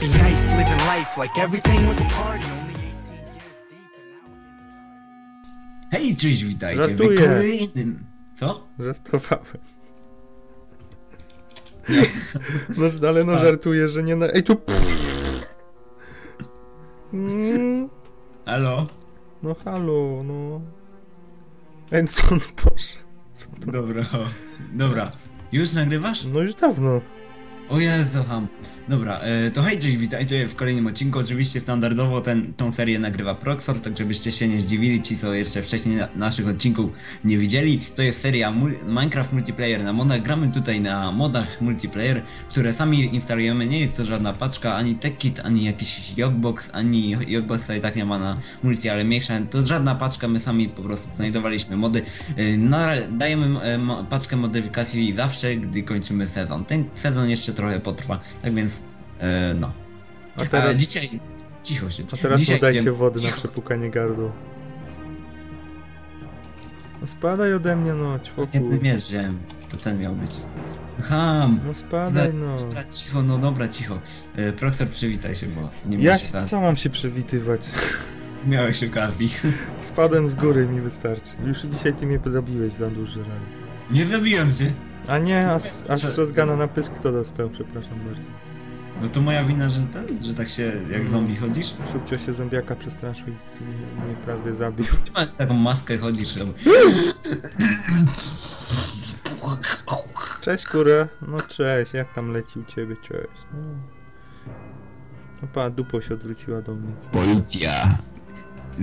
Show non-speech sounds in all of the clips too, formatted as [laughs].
be nice living life like everything was a party. Only 18 years deep and now Hej, cześć, witajcie Żartuję. w kolejnym... Co? Żartowałem. No, ale no A. żartuję, że nie na... Ej, tu... Mm, Halo? No halo, no... Ej, no co on poszedł? Dobra, o. Dobra. Już nagrywasz? No już dawno. O Jezu, ham. Dobra, e, to hej, cześć, witajcie w kolejnym odcinku. Oczywiście standardowo ten, tą serię nagrywa Proxor, tak żebyście się nie zdziwili, ci co jeszcze wcześniej na, naszych odcinków nie widzieli. To jest seria mul Minecraft Multiplayer na modach. Gramy tutaj na modach multiplayer, które sami instalujemy. Nie jest to żadna paczka, ani TechKit, ani jakiś Jogbox, ani Jogbox tutaj tak nie ma na multi, ale mniejsza. To żadna paczka, my sami po prostu znajdowaliśmy mody. E, na, dajemy e, paczkę modyfikacji zawsze, gdy kończymy sezon. Ten sezon jeszcze trochę potrwa, tak więc e, no. A A teraz, dzisiaj. Cicho się. a teraz dzisiaj dajcie idziemy- wody na cicho. przepukanie gardła. No spadaj ode mnie, no, Nie, ćwoku. ten miecz wziąłem. To ten miał być. Ham! No spadaj, no. Dobra, cicho, no dobra, cicho. E, profesor, przywitaj się, bo nie Ja się, co mam się przywitywać? [laughs] Miałeś okazji. [laughs] Spadłem z góry mi wystarczy. Już dzisiaj ty mnie zabiłeś za dużo razy. Nie zabiłem cię. A nie, a, z- a shotguna na pysk kto dostał, przepraszam bardzo. No to moja wina, że ten, że tak się jak Mm. zombie chodzisz. Subcio się zombiaka przestraszył i mnie, prawie zabił. Ty masz taką maskę chodzisz. żeby- Cześć kurę, no cześć, jak tam leci u ciebie, cześć. No, no pa, dupo się odwróciła do mnie. co? Policja.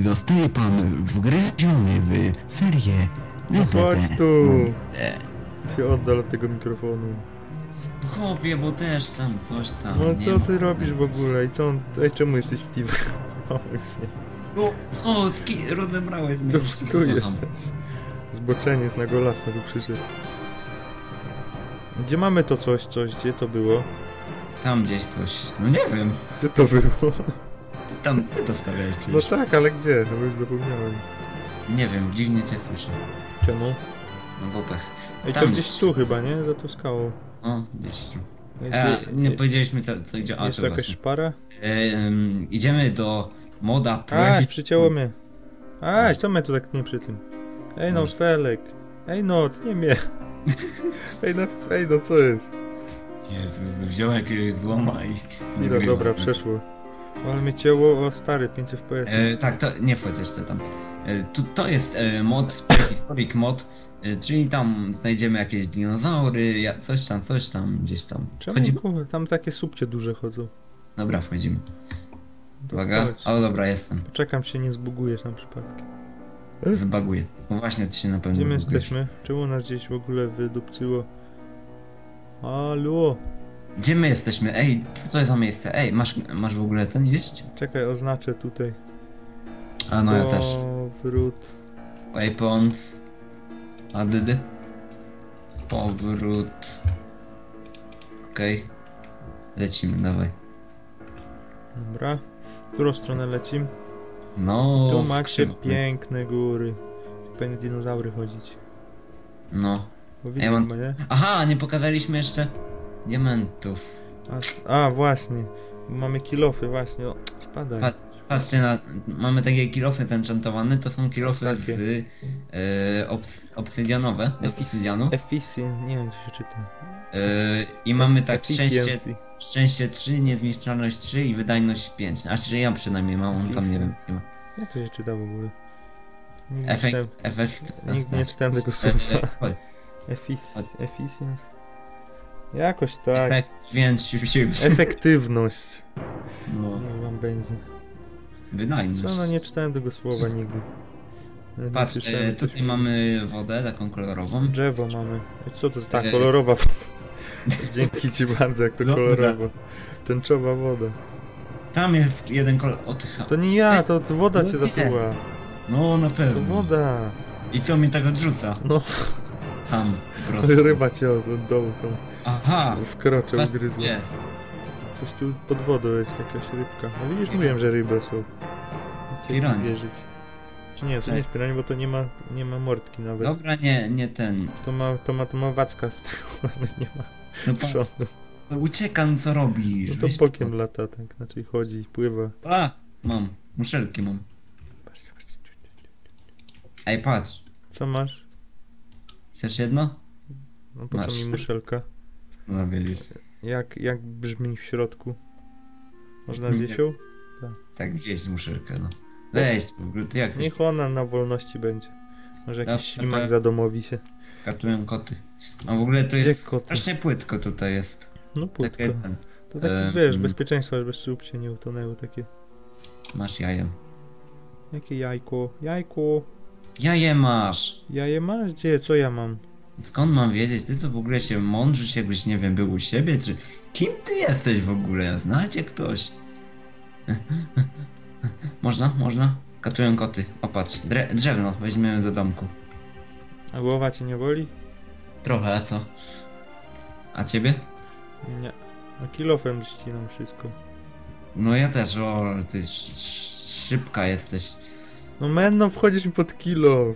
Zostaje pan wgryziony w serię. No chodź tu, E, się oddal od tego mikrofonu. Chłopie, bo też tam coś tam. No nie co ma. ty robisz w ogóle i co on, ej czemu jesteś Steve? [laughs] O, już nie. No, ki- rozebrałeś mnie. Tu, tu jesteś. Zboczeniec na golasna tu przyszedł. Gdzie mamy to coś, coś, gdzie to było? Tam gdzieś coś. No nie wiem. Gdzie to było? Ty tam ty to stawiałeś No przecież. tak, ale gdzie? No już zapomniałem. Nie wiem, dziwnie cię słyszę. Czemu? No bo tak. Ej, to Tam gdzieś gdzieś. tu chyba, nie? Za tą skałą. O. Ej, E, nie powiedzieliśmy co, co idzie. A, Jest to jakaś właśnie. szpara? E, em, idziemy do moda A, Projekt- przycięło mnie. A, co my tu tak nie przy tym? Ej no. Felek. Ej no, nie mnie. Ej no, ej no, co jest? Jezus, wziąłem jakiegoś złoma i... Chwila, nagrywa. dobra, przeszło. Ale mnie cięło, o stary, 5 FPS. E, tak, to nie wchodź jeszcze tam. E, tu, to jest e, mod, prehistoric mod, czyli tam znajdziemy jakieś dinozaury, coś tam, coś tam, gdzieś tam. Czemu tam takie subcie duże chodzą? Dobra, wchodzimy. Uwaga, chodź. o dobra, jestem. Poczekam, się nie zbugujesz tam przypadkiem. Zbaguję. No właśnie, ty się na pewno Gdzie my zbugujesz. jesteśmy? Czemu nas gdzieś w ogóle wydupcyło? Halo? Gdzie my jesteśmy? Ej, co to jest za miejsce? Ej, masz, masz w ogóle ten jeść? Czekaj, oznaczę tutaj. A no ja też. Powrót. Weapons. Add. Powrót. Okej. Lecimy, dawaj. Dobra. W którą stronę lecim? No. Tu macie piękne góry. Tu Powinny dinozaury chodzić. No. Bo mam- nie? Aha, nie pokazaliśmy jeszcze diamentów. A, a, właśnie. Mamy kilofy, właśnie. O, spadaj. Patrz. Patrzcie na. Mamy takie kilofy zenchantowane, to są kilofy Takie. z. E, obs, obsydianowe. Obsydianu. Efficient, nie wiem, czy się czyta. E, I mamy tak szczęście, Efficiency. szczęście 3, niezniszczalność 3 i wydajność 5. Znaczy ja przynajmniej mam, on tam nie wiem. Nie ma. Jak to się czyta w ogóle? Nigdy Efekt, czytałem, efekt. nigdy nie czytałem tego e, słowa. e, chodź. Effic- Efficiency. Jakoś tak. Efekt, więc się, się Efektywność. no, Nie wam będzie. Wydajność. Co, no nie czytałem tego słowa nigdy. Nie Patrz, e, to tutaj się- mamy wodę taką kolorową. Drzewo mamy. E, Co to jest? Ta E, kolorowa [laughs] woda. Dzięki ci bardzo, jak to Dobra. kolorowo. Tęczowa woda. Tam jest jeden kolor. O ty. To nie ja, to, to woda No cię zatruła. No na To pewno. woda. I co mi tak odrzuca? No, Ham. Po prostu. [laughs] ryba cię od, od dołu tą Aha. wkroczył, Patrz, ugryzła. Jest. Coś tu pod wodą jest jakaś rybka. No widzisz, mówiłem, że ryby są. Nie Piranie. wierzyć. Czy nie, to nie jest piranie, bo to nie ma, nie ma mordki nawet. Dobra, nie, nie ten. To ma, to ma, to ma wacka z tyłu, [laughs] ale nie ma No przodu. Uciekam, co robisz? No to Weź bokiem lata, tak, znaczy chodzi, pływa. A, mam. Muszelki mam. Patrzcie, patrzcie. Ej, patrz. Co masz? Chcesz jedno? No po Masz. co mi muszelka? No wiedzieć. Jak, jak brzmi w środku? Można zjeść ją? Tak, gdzieś muszelkę, no. Weź, ty jak? Niech ona na wolności będzie. Może jakiś ślimak to- zadomowi się. Katują koty. A w ogóle to Gdzie jest koty? strasznie płytko tutaj jest. No płytko. Takie ten. To tak Em, wiesz, bezpieczeństwo, żeby słupcie nie utonęły takie. Masz jajem. Jakie jajko? Jajko. Jaje masz! Jaje masz? Gdzie? Co ja mam? Skąd mam wiedzieć? Ty to w ogóle się mądrzysz, jakbyś, nie wiem, był u siebie, czy... Kim ty jesteś w ogóle? Znacie ktoś? [laughs] [laughs] można? Można? Katują koty. Opatrz, dre drzewno, weźmiemy do domku. A głowa cię nie boli? Trochę, a co? A ciebie? Nie. No kilofem ścinam wszystko. No ja też, o, ty sz sz- szybka jesteś. No menno wchodzisz mi pod kilo.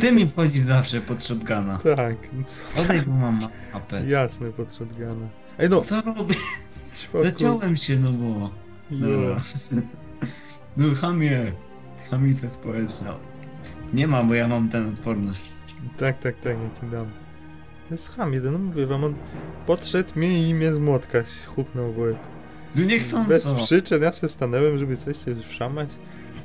Ty mi wchodzisz zawsze pod shotguna. Tak, no co? Odejdź, bo mam mapę. Jasne, pod shotguna. Ej no, Co robię? spokój. Zaciąłem się, no bo... No chamie. Chamica społeczna. Nie ma, bo ja mam ten odporność. Tak, tak, tak, ja ci dam. To jest ham jeden, no mówię wam, on podszedł mnie i mnie z młotka huknął w łeb. No nie chcą Bez co. przyczyn, ja se stanąłem, żeby coś sobie wszamać.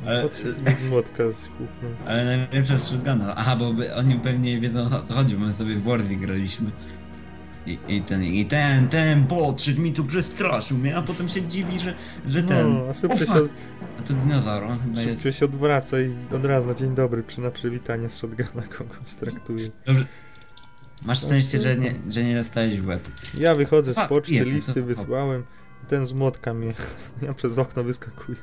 Ale, Podszedł mnie z młotka huknął. ale najlepsze z shotguna. Aha, bo by, oni pewnie wiedzą o co chodzi, bo my sobie w Warzy graliśmy. I, I ten, i ten, ten podszedł mi tu przestraszył mnie, a potem się dziwi, że, że ten... No, a super się, A to dinozaur, on chyba jest... się odwraca i od razu na dzień dobry przy na przywitanie z shotguna [laughs] kogoś traktuje. Dobrze. Masz No, szczęście, że nie, super. że nie dostałeś w łeb. Ja wychodzę z poczty, listy to- wysłałem, ten z młotka mnie, [laughs] ja przez okno wyskakuję.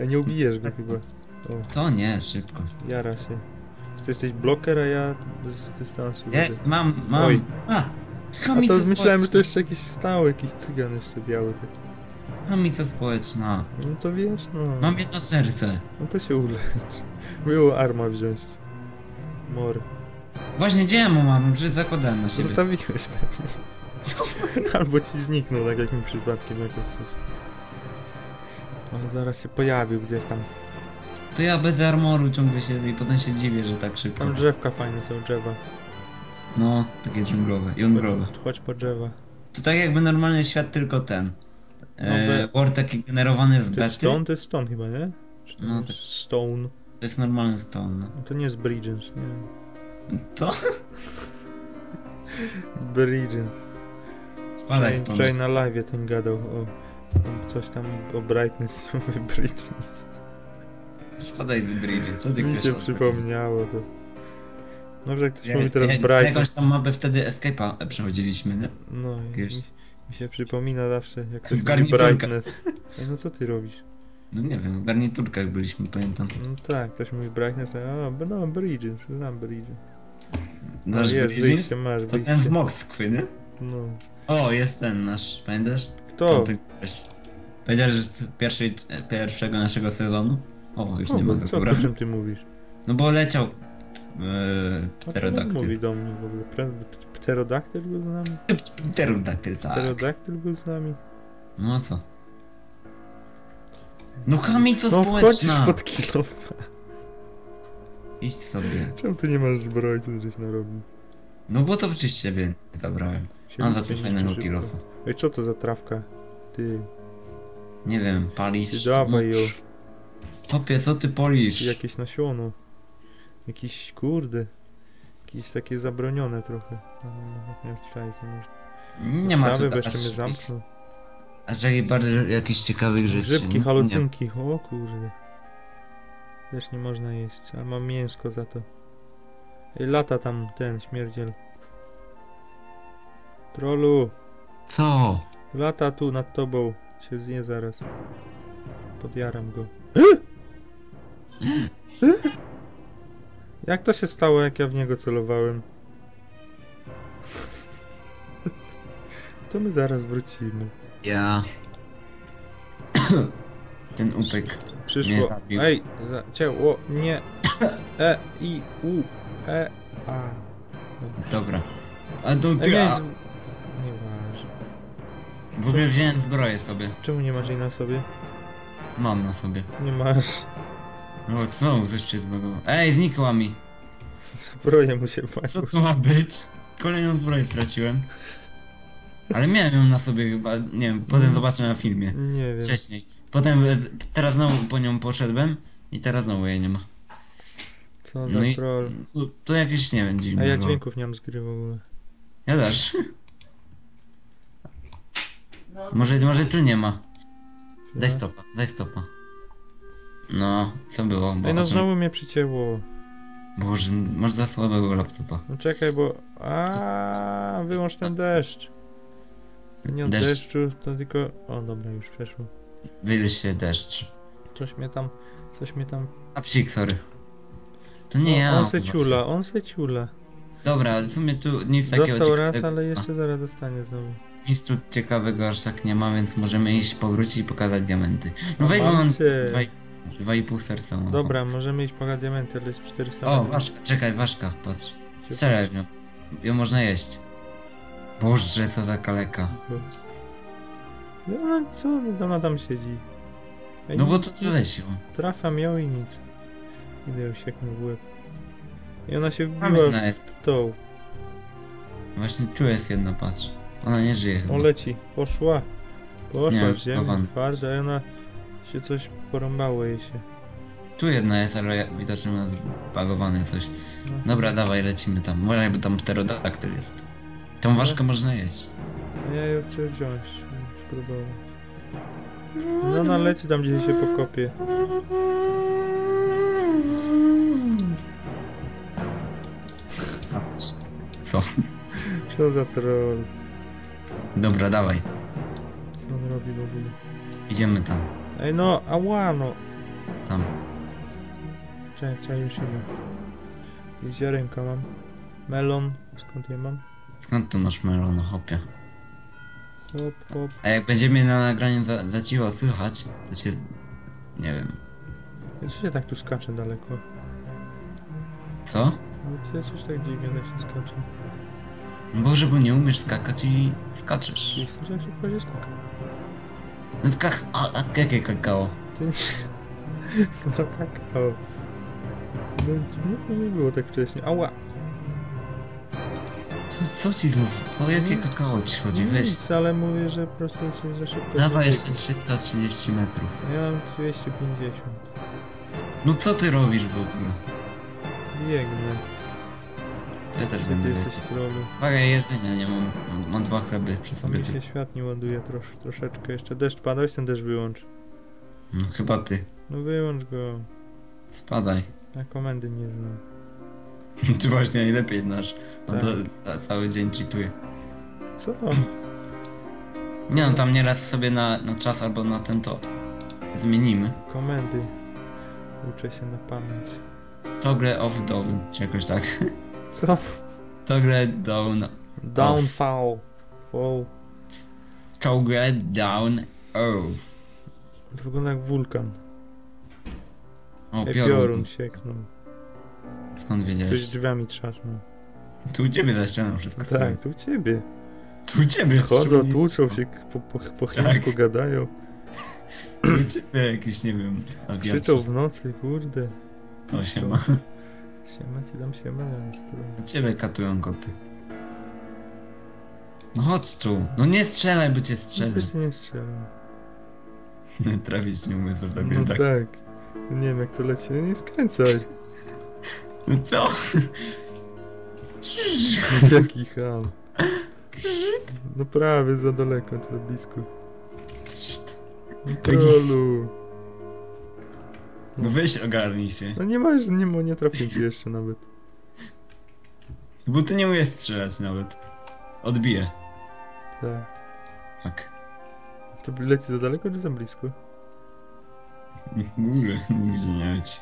A nie ubijesz go chyba. O, To nie, szybko. jara się. Ty jesteś bloker, a ja z dystansu. widzę. Jest, mam, mam. Oj. A, A to myślałem, że to jeszcze jakiś stały, jakiś cygan jeszcze biały. taki. Chamica społeczna. No to wiesz, no. Mam jedno serce. No to się ulecz. Było arma wziąć. Mor. Właśnie gdzie mu mam? Przecież zakładałem na siebie. Zostawiłeś pewnie. [laughs] Albo ci zniknął, tak jak mi przypadkiem coś. Ale zaraz się pojawił gdzieś tam. To ja bez armoru ciągle siedzę i potem się dziwię, że tak szybko. Tam drzewka fajne są, drzewa. No, takie dżunglowe, jądrowe. Chodź, po drzewa. To tak jakby normalny świat, tylko ten. No, E, we- Word taki generowany w To jest bety. stone? To jest stone chyba, nie? Czy to No, jest tak. Stone. To jest normalny stone. No. No to nie jest Bridgens, nie. Co? [laughs] Bridgens. Spadaj Wczoraj, wczoraj na live ten gadał o tam coś tam o brightness [laughs] i mówię Bridgens. Spadaj z bridge. Co ty Mi się przypomniało to. Dobrze, jak ktoś Jak- mówi teraz jak- brightness. Jakąś tam mapę wtedy Escape'a przechodziliśmy, nie? No, i mi, mi się przypomina zawsze, jak ktoś mówi brightness. Ej, no co ty robisz? No nie wiem, w garniturkach byliśmy, pamiętam. No tak, ktoś mówi brightness, a no Bridges, znam Bridges. No Nasz jest, bridge? wyjście, masz To ten wyjście. Moskwy, nie? No. O, jest ten nasz, pamiętasz? Kto? Powiedziałeś, że z pierwszej, pierwszego naszego sezonu? O, już nie Kogo? mogę, Co, dobra. o czym ty mówisz? No bo leciał on pterodaktyl. mówi do mnie w ogóle? Pterodaktyl był z nami? Pterodaktyl, tak. Pterodaktyl był z nami? No co? No kamico No wchodzisz społeczna! pod kilofa. Idź sobie. Czemu ty nie masz zbroi, co żeś narobił? No bo to przecież ciebie zabrałem. Mam za to fajnego kilofa. Ej, co to za trawka? Ty, Nie wiem, palisz. ty dawaj ją. Popie, co ty polisz? jakieś nasiono. Jakiś, kurde. Jakieś takie zabronione trochę. No, no, Jak czajcie, może. Nie ma tu bo jeszcze mnie aż, zamknął. jakichś bardzo jakichś ciekawych rzeczy. Grzybki, Nie- halucynki. O kurde. Też nie można jeść, ale mam mięsko za to. Ej, lata tam ten śmierdziel. Trollu, Co? lata tu nad tobą. Się zje zaraz. Podjaram go. [gasps] [gasps] [gasps] [laughs] Jak to się stało, jak ja w niego celowałem? To my zaraz wrócimy. Ja. [coughs] Ten upek. Nie Przyszło. Ej, za, ciało, nie. E, i, u, e, a. Dobra. A do ty, nie, a, z... Nieważne. W ogóle wziąłem zbroję sobie. Czemu nie masz jej na sobie? Mam na sobie. Nie masz. No co, się zbagowało. Ej, znikła mi. Zbroję mu się Co to ma być? Kolejną zbroję straciłem. Ale miałem ją na sobie chyba, nie wiem, potem zobaczę na filmie. Nie wiem. Wcześniej. Potem, e, teraz znowu po nią poszedłem i teraz znowu jej nie ma. Co za No i troll. to, to jakieś, nie wiem, A dziwne ja było. dźwięków nie mam z gry w ogóle. Ja też. Może, może tu nie ma. Daj stopa, daj stopa. No, co było? Bo Ej, no znowu mnie przycięło. Boże, masz za słabego laptopa. No czekaj, bo... A, wyłącz ten deszcz. Nie od deszcz. deszczu, to tylko... O, dobra, już przeszło. Wylisz się deszcz. Coś mnie tam... Coś mnie tam... A psik, sorry. To nie o, ja. On se ciula, on se ciula. Dobra, ale w sumie tu nic Dostał takiego Dostał raz, ale jeszcze zaraz dostanie znowu. Nic tu ciekawego aż tak nie ma, więc możemy iść, powrócić i pokazać diamenty. No wejdę, mam... Dwaj... 2,5 serca mam. Dobra, możemy iść po diamenty, ale jest 400 O, ważka, czekaj, ważka, patrz. Strzelaj. Ją można jeść. Boże, to taka leka. No, no co no, ona tam siedzi? Ja No bo to co weź ją. Trafam ją i nic. Idę ją sieknę w łeb. I ona się Tam wbiła jedna jest. tą. Właśnie tu jest jedna, patrz. Ona nie żyje chyba. On leci. Poszła. Poszła Nie, w ziemię, no twarda i ona się coś porąbało jej się. Tu jedna jest, ale widocznie ma zbagowane coś. No. Dobra, dawaj, lecimy tam. Może bo tam pterodaktyl jest. Tą ważkę można jeść. Ja ją chcę wziąć. Spróbować. No ona leci tam gdzie się pokopie. Co? Co za troll. Dobra, dawaj. Co on robi w ogóle? Idziemy tam. Ej no, ała no. Tam. Czekaj, czekaj, już idę. I ziarenka mam. Melon. Skąd je mam? Skąd tu masz melon, hopie? Hop, hop. A jak będzie mnie na nagraniu za, za słychać, to cię... Nie wiem. Ja co się tak tu skacze daleko? Co? To ja coś tak dziwnie tak się skacze. Boże, bo nie umiesz skakać i skaczesz. Wiesz, że jak się skaka. No skak... A, a jakie kakao? Nie... No kakao. No, nie, nie było tak wcześniej. Ała! Co, co ci znów? O jakie kakao ci chodzi? Weź. Nic, ale mówię, że po prostu coś za szybko. Dawaj jeszcze 330 metrów. Ja mam 250. No co ty robisz w ogóle? Biegnę. Ja też Ty będę jesteś. Uwaga, jedzenia nie mam. Mam- dwa chleby przy sobie. Mi się świat nie ładuje trosz, troszeczkę. Jeszcze deszcz pada, ten deszcz wyłącz. No chyba ty. No wyłącz go. Spadaj. Ja komendy nie znam. [laughs] Ty właśnie najlepiej znasz. No to Tak. ta- cały dzień cheatuję. Co? Nie no, tam nieraz sobie na, na czas albo na ten to zmienimy. Komendy. Uczę się na pamięć. Toggle off down, czy jakoś tak. [laughs] Co? Toggle down. Downfall. Fall. Toggle down off. To wygląda jak wulkan. O, Ej, piorun. piorun sieknął. Skąd Ktoś wiedziałeś? drzwiami trzasnął. Tu u ciebie za ścianą wszystko. Tak, tu u ciebie. Tu u ciebie Chodzą, tłuczą się, po, po, po Tak. gadają. Tu u ciebie jakieś, nie wiem, [clears throat] awiacje. Krzyczą w nocy, kurde. O, siema. Siema ci dam siema ciebie katują koty. No chodź tu. No nie strzelaj, bo cię No strzelę. też nie strzelam. [laughs] Trafić nie umie za tobie, No tak. tak. No Nie wiem jak to leci, no nie skręcaj. [laughs] No co? [laughs] Jaki ham. No prawie za daleko, czy za blisko. No trollu. No weź ogarnij się. No nie masz, nie, ma- nie trafię ci jeszcze nawet. Bo ty nie umiesz strzelać nawet. Odbiję. Tak. Tak. To leci za daleko, czy za blisko? W ogóle nigdzie nie leci.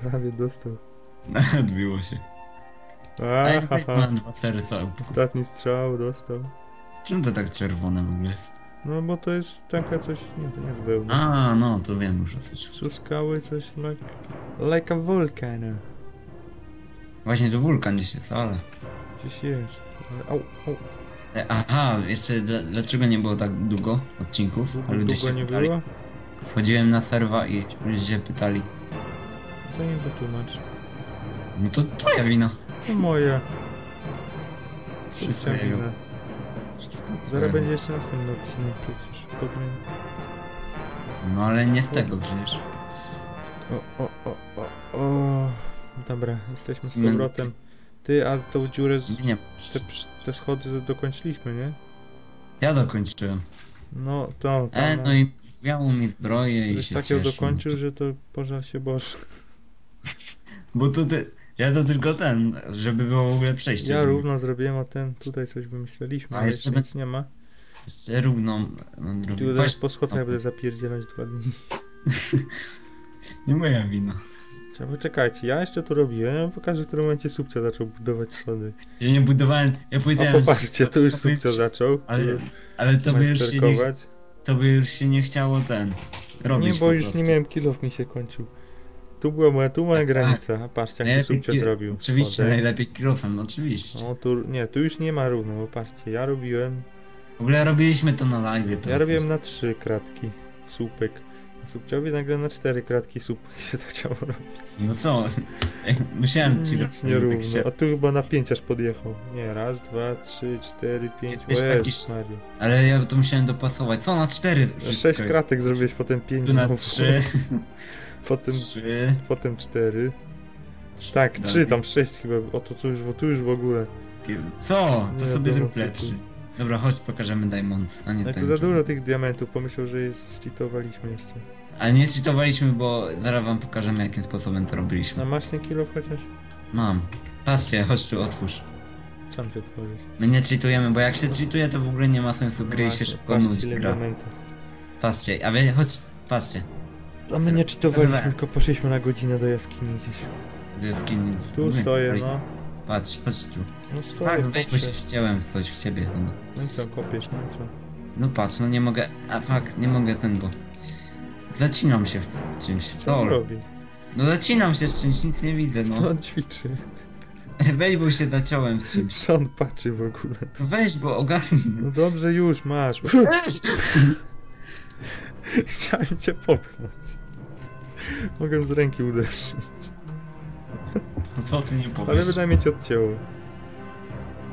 Prawie dostał. [laughs] Odbiło się. Serca. Ostatni strzał dostał. Czym to tak czerwone w ogóle jest? No bo to jest taka coś, nie, to nie jest wełna. A, no to wiem już o co ci chodzi. Są skały coś like, like a volcano. Właśnie to wulkan gdzieś jest, ale... Gdzieś jest. Au, au. E, Aha, jeszcze dla- dlaczego nie było tak długo odcinków? Długo, A ludzie długo się nie pytali. było? Wchodziłem na serwa i ludzie się pytali. To nie wytłumacz. No to twoja wina. To moja. Wszystko Twoja jego. wina. Zaraz będzie jeszcze następny odcinek przecież. Potem... No ale nie z tego przecież. O, o, o, o, o. Dobra, jesteśmy z powrotem. Ty, a tą dziurę, z... Nie, te, te schody dokończyliśmy, nie? ja dokończyłem. No, to tam... E, no i miało mi zbroję i się takiego cieszę. dokończył, że to pożal się boż. Bo to ty, ja to tylko ten, żeby było w ogóle przejście. Ja równo zrobiłem, a ten tutaj coś wymyśleliśmy, A ale jeszcze nic nie ma. Jeszcze równą no, Tu drugi. teraz Właśnie, po schodkach no. będę zapierdzielać dwa dni. [laughs] nie moja wina. Trzeba, poczekajcie, ja jeszcze tu robiłem, ja pokażę w którym momencie Subcia zaczął budować schody. Ja nie budowałem, ja A powiedziałem... popatrzcie, tu już to by- Subcia zaczął Ale, ale to by, już się nie, to by już się nie chciało ten robić Nie, bo już prostu. nie miałem kilof, mi się kończył. Tu była moja, tu moja Tak, granica, a patrzcie jak to ki- zrobił. Oczywiście, najlepiej kilofem, oczywiście. No tu, nie, tu już nie ma równo, bo patrzcie, ja robiłem, W ogóle robiliśmy to na live. To ja jest- robiłem na trzy kratki słupek. A Subciowi nagle na cztery kratki słupek się tak chciało robić. No co? Musiałem ci Nic tak nie równo, się- a tu chyba na pięć aż podjechał. Nie, raz, dwa, trzy, cztery, pięć, o Jesteś taki Maria. Ale ja to musiałem dopasować. Co na cztery? Wszystko? Sześć kratek zrobiłeś, potem pięć Tu na znowu. trzy. [laughs] Potem, Trzy. potem cztery. Tak, Dalej. trzy, tam sześć chyba. O to co już, tu już w ogóle. Co? To Nie sobie zrób lepszy. Dobra, chodź pokażemy Diamonds, a nie No to za dużo tych diamentów, pomyślał, że jest cheatowaliśmy jeszcze. A nie cheatowaliśmy, bo zaraz wam pokażemy jakim sposobem to robiliśmy. A masz ten kilo chociaż? Mam. Patrzcie, chodź tu, otwórz. Sam się otworzysz. My nie cheatujemy, bo jak się cheatuje, to w ogóle nie ma sensu gry i się szybko nudzi ile gra. diamentów. Patrzcie, a wy, chodź, patrzcie. A my nie cheatowaliśmy, Dobra. tylko poszliśmy na godzinę do jaskini gdzieś. To jest skin. Tu Nie, stoję, oj, no. Patrz, chodź tu. No stoję, Tak, weź, się patrzę. wciąłem w coś w ciebie chyba. No i co, kopiesz, no i co? No patrz, no nie mogę, a fuck, nie mogę ten, bo... Zacinam się w czymś. Co on Lol. robi? No zacinam się w czymś, nic nie widzę, Co no. on ćwiczy? [laughs] Weź, bo się zaciąłem w czymś. Co on patrzy w ogóle? To weź, bo ogarnij. No dobrze, już masz. [laughs] Chciałem cię popchnąć. Mogę z ręki uderzyć. No co ty nie powiesz? Ale wydajnie cię odcięło.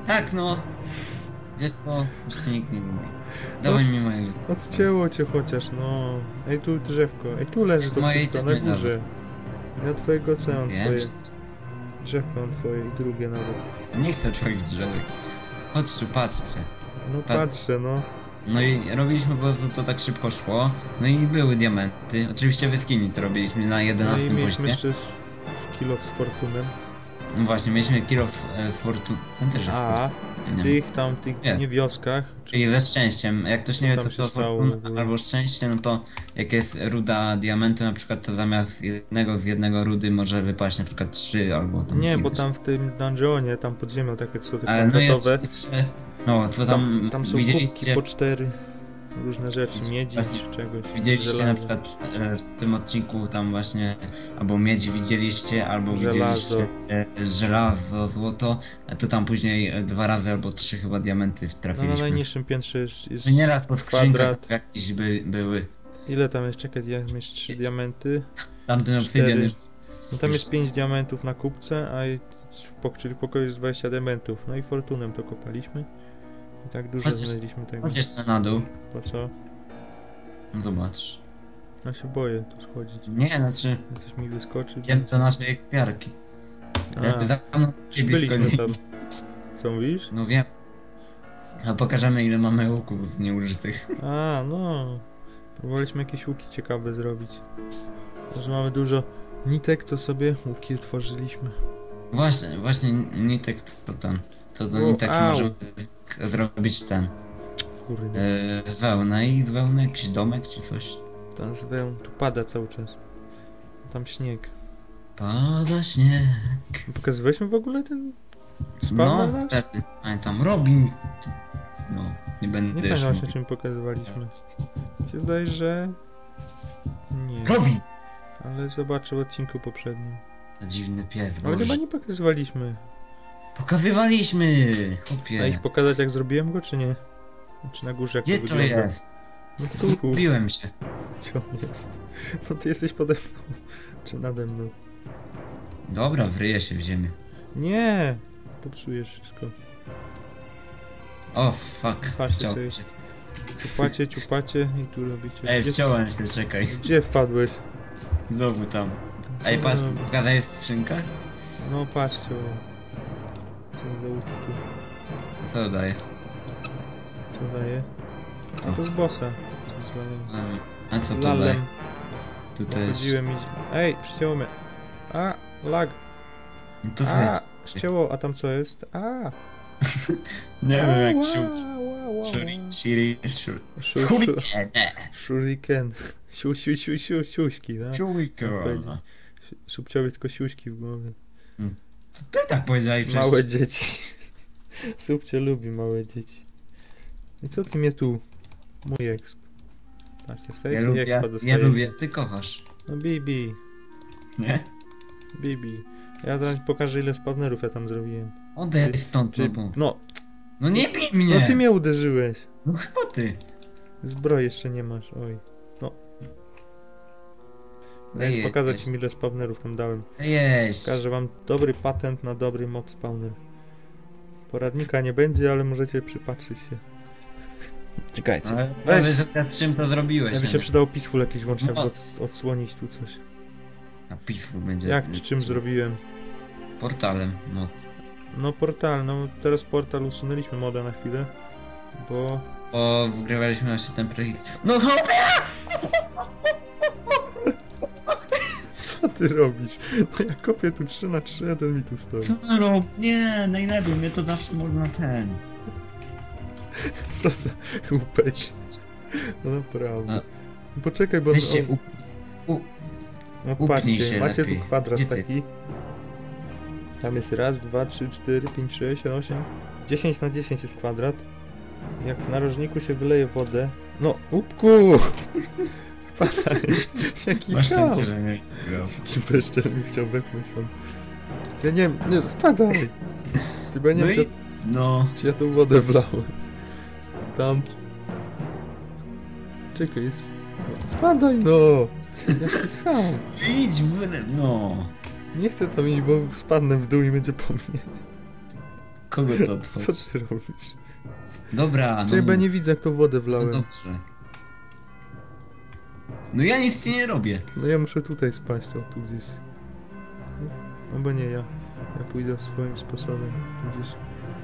Tak, no. Wiesz co, już cię nikt nie lubi. Dawaj Od- mi moje... Odcięło cię chociaż, no. Ej, tu drzewko. Ej, tu leży to Moje wszystko, na górze. Ja twojego co mam Wiem, twoje. Drzewko mam twoje i drugie nawet. nie chcę twoich drzewek. Chodź tu, patrzcie. No Pa- patrzę, no. No i robiliśmy po prostu to tak szybko szło. No i były diamenty. Oczywiście wyskini to robiliśmy na No 11 i mieliśmy poziomie. jeszcze z- kilo z fortunem. No właśnie, mieliśmy kilo w, e, też jest A w tych tam, tych Jest. nie wioskach. Czyli ze szczęściem. Jak ktoś nie Co wie co to fortuna albo szczęście, no to jak jest ruda diamentu na przykład, to zamiast jednego z jednego rudy może wypaść na przykład trzy albo tam Nie, bo tam w tym dungeonie, tam pod ziemią takie co takie no jest gotowe. jeszcze... No, to tam, Tam, tam są widzieliście, po cztery. Różne rzeczy, miedzi Właśnie czy czegoś. widzieliście żelazo. na przykład e, w tym odcinku tam właśnie albo miedź widzieliście, albo Żelazo. widzieliście e, żelazo, złoto, to tam później e, dwa razy albo trzy chyba diamenty No na trafiliśmy. najniższym piętrze jest, jest No nieraz po skrzynkach jakieś by, były. Ile tam jest? Czekaj, ja mieć trzy diamenty. Tamten obsydian już No tam jest 5 diamentów na kubce, a w pokoju jest 20 diamentów. No i fortunem to kopaliśmy. I tak dużo Chociaż- znaleźliśmy tego. Chodź jeszcze na dół, Po co? no zobacz. Ja się boję tu schodzić. Nie, znaczy, Coś mi wyskoczy. idziemy do naszej ekspiarki. Jakby za mną byliśmy tam. co mówisz? No wiem. A pokażemy ile mamy łuków nieużytych. A, no. Próbowaliśmy jakieś łuki ciekawe zrobić. Że mamy dużo nitek, to sobie łuki utworzyliśmy. Właśnie, właśnie nitek to ten. To do O, nitek au. możemy zrobić ten. Kurde, Yy, wełnę i z wełny jakiś domek czy coś. tam z wełn, tu pada cały czas. Tam śnieg. Pada śnieg. Pokazywaliśmy w ogóle ten No, na nas? wtedy. Pamiętam, Robin. No, nie będę Nie pamiętam właśnie czym pokazywaliśmy. Się zdaje, że... Nie, Robin! ale zobaczę w odcinku poprzednim. Dziwny pies, Ale boże. chyba nie pokazywaliśmy. Pokazywaliśmy! A Chłopie. iść pokazać jak zrobiłem go, czy nie? Czy na górze jak Gdzie to to jest? No tu, Zgubiłem się. gdzie on jest? No ty jesteś pode mną. Czy nade mną? Dobra, wryję się w ziemię. Nie! Popsujesz wszystko. O, fuck. Patrzcie sobie. się. Ciupacie, ciupacie i tu robicie. Ej, Gdzie- wciąłem się, czekaj. Gdzie wpadłeś? Znowu tam. Ej, patrz, pokazać jest skrzynka? No patrzcie. Co daje? Co daje? A to z bossa. A, a co to daje? Lalem. Tu to jest... Chodziłem i... Ej, przycięło mnie. A, lag. No To jest? przycięło, a tam co jest? A. [laughs] Nie wiem jak szu, Shuriken! shuriken. [laughs] Siu, siu, siu, siu, siuśki, no. Shuriken! powiedzieć. Subciowi tylko siuśki w głowie. To ty tak powiedziałeś. Małe dzieci. Subcie lubi małe dzieci. I co ty mnie tu? Mój exp. Patrzcie, Ja wstajecie i lubię, expa ja dostajecie. lubię, ty kochasz. No Bibi, Nie? Bibi. Ja zaraz pokażę ile spawnerów ja tam zrobiłem. Odejdź stąd, Czy... no. No, No nie bij mnie! no ty mnie uderzyłeś. No chyba ty. Zbroi jeszcze nie masz, oj. No. Daj pokazać im ile spawnerów tam dałem. Jeść. Pokażę wam dobry patent na dobry mob spawner. Poradnika nie będzie, ale możecie przypatrzyć się. Czekajcie. Ale Weź. Weź. z czym to zrobiłeś? Ja by się przydało peaceful jakieś włącznie, No. od, odsłonić tu coś. A Peaceful będzie... Jak, czy czym zrobiłem? Portalem, no. No portal, no teraz portal usunęliśmy moda na chwilę, bo... Bo wgrywaliśmy właśnie ten prehist. No chłopie! Ty robisz? [laughs] No ja kopię tu 3 na 3, a ten mi tu stoi. Co rob? Nie, najlepiej, mnie to zawsze można ten. [laughs] Co za upeć. No naprawdę. Poczekaj, bo... Weź się on- up... u- No patrzcie, macie lepiej. tu kwadrat Gdzie taki. Tam jest raz, dwa, trzy, cztery, pięć, sześć, osiem. 10 na 10 jest kwadrat. Jak w narożniku się wyleje wodę. No, upku! Spadaj! [laughs] Jaki Masz szczęście, że nie bezczel mi chciał wepchnąć tam. Ja nie wiem, nie, spadaj! Ty bo ja nie No wiem, i... czy, No... czy ja tą wodę wlałem. Tam. Czekaj, jest... no, Spadaj no! Jaki chał! Idź w... No... Nie chcę tam iść, bo spadnę w dół i będzie po mnie. Kogo to Co obchodzi? ty robisz? Dobra, no... Czekaj, bo ja nie widzę jak tą wodę No wlałem. dobrze. No ja nic ci nie robię. No ja muszę tutaj spaść, o tu gdzieś. Albo nie, ja. Ja pójdę swoim sposobem. Tu gdzieś.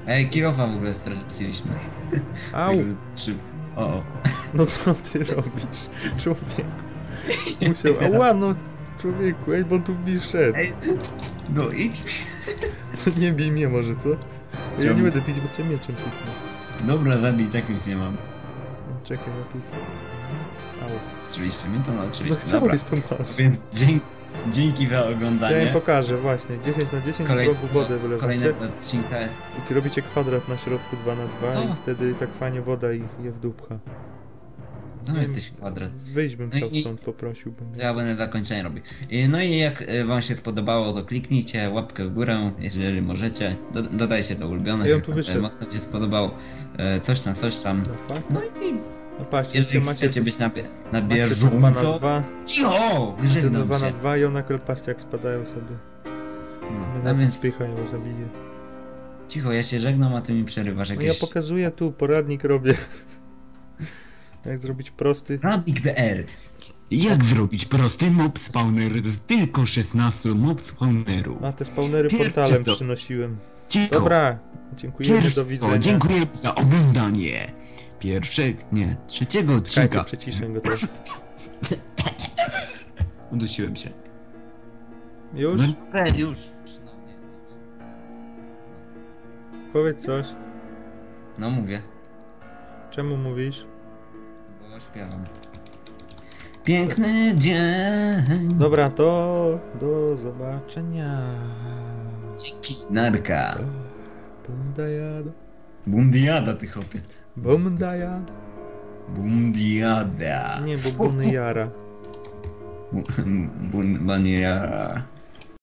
Ej, kilofa w ogóle straciliśmy. Au! [laughs] Szyb. O, o. No co ty robisz? [laughs] Człowieku. Musiał. [laughs] Ała, no człowieku, ej, bo tu wbij szedł. Ej, no idź. To nie bij mnie może, co? Ja nie będę pić, bo cię mieczem piknę. Dobra, zabij, tak nic nie mam. No, Czekaj, ja tu. Oczywiście, to No oczywiście. Dobra. chciałeś to masz. Więc dzięki, dzięki za Ja im oglądanie. pokażę, właśnie. 10 na 10 Kolej- bloku wodę wylewacie. Kolejnego odcinka. I robicie kwadrat na środku 2 na 2 O. i wtedy tak fajnie woda i je w dół pcha. Tam Nie jesteś kwadrat. Wyjść bym No chciał i- stąd, poprosiłbym. Ja będę zakończenie robił. No i jak e, wam się spodobało, to kliknijcie łapkę w górę, jeżeli możecie. Do, dodajcie to ulubione. Jak tu e, wyszedł. Mocno się spodobało. E, Coś tam, coś tam. No? No i No patrzcie, jeżeli macie, chcecie być na, na tu 2 na. 2, Cicho! macie Żegnam 2 na się. 2 i one akurat patrzcie jak spadają sobie. No, na więc spycha ją zabije. cicho, ja się żegnam, a ty mi przerywasz No jakieś... ja pokazuję tu, poradnik robię. [laughs] Jak zrobić prosty. Radnik.pl Jak zrobić prosty mob spawner z tylko 16 mob spawnerów? A te spawnery Pierwsze portalem co. przynosiłem. Cicho. Dobra, dziękujemy, do Pierwsze widzenia. co, dziękuję za oglądanie. Pierwsze, nie, trzeciego Czekajcie, odcinka. przyciszę go trochę. [laughs] Udusiłem się. Już? No już. Powiedz coś. no mówię, Czemu mówisz? bo śpiewam. Piękny dzień. Dobra, to do zobaczenia. Dzięki. Narka. Bundajada. Bundiada, ty chłopie. Bundajada. Bundiada. Nie, bo buny jara. Bun... Bun... Buniara.